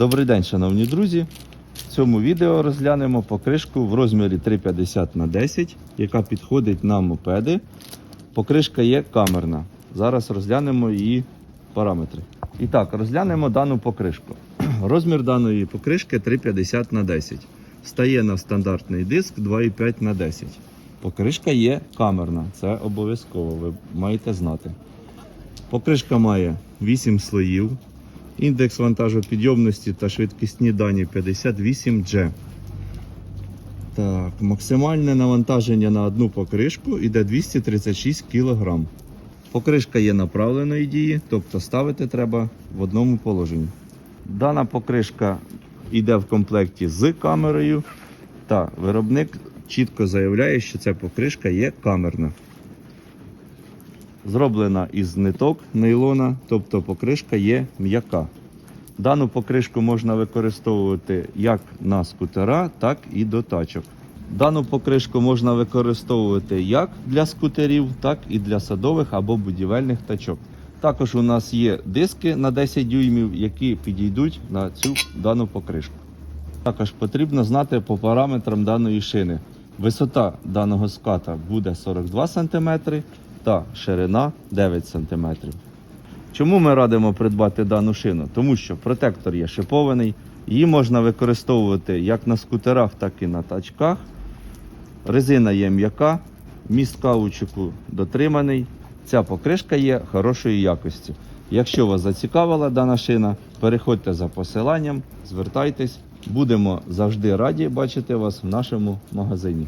Добрий день, шановні друзі. В цьому відео розглянемо покришку в розмірі 350 на 10, яка підходить на мопеди. Покришка є камерна. Зараз розглянемо її параметри. І так, розглянемо дану покришку. Розмір даної покришки 350 на 10. Стає на стандартний диск 2,5 на 10. Покришка є камерна, це обов'язково, ви маєте знати. Покришка має 8 слоїв. Індекс вантажопідйомності та швидкісні дані 58G. Так, максимальне навантаження на одну покришку йде 236 кг. Покришка є направленої дії, тобто ставити треба в одному положенні. Дана покришка йде в комплекті з камерою, та виробник чітко заявляє, що ця покришка є камерна. Зроблена із ниток нейлона, тобто покришка є м'яка. Дану покришку можна використовувати як на скутера, так і до тачок. Дану покришку можна використовувати як для скутерів, так і для садових або будівельних тачок. Також у нас є диски на 10 дюймів, які підійдуть на цю дану покришку. Також потрібно знати по параметрам даної шини. Висота даного ската буде 42 см та ширина 9 см. Чому ми радимо придбати дану шину? Тому що протектор є шипований, її можна використовувати як на скутерах, так і на тачках. Резина є м'яка, міст каучуку дотриманий. Ця покришка є хорошої якості. Якщо вас зацікавила дана шина, переходьте за посиланням, звертайтесь. Будемо завжди раді бачити вас в нашому магазині.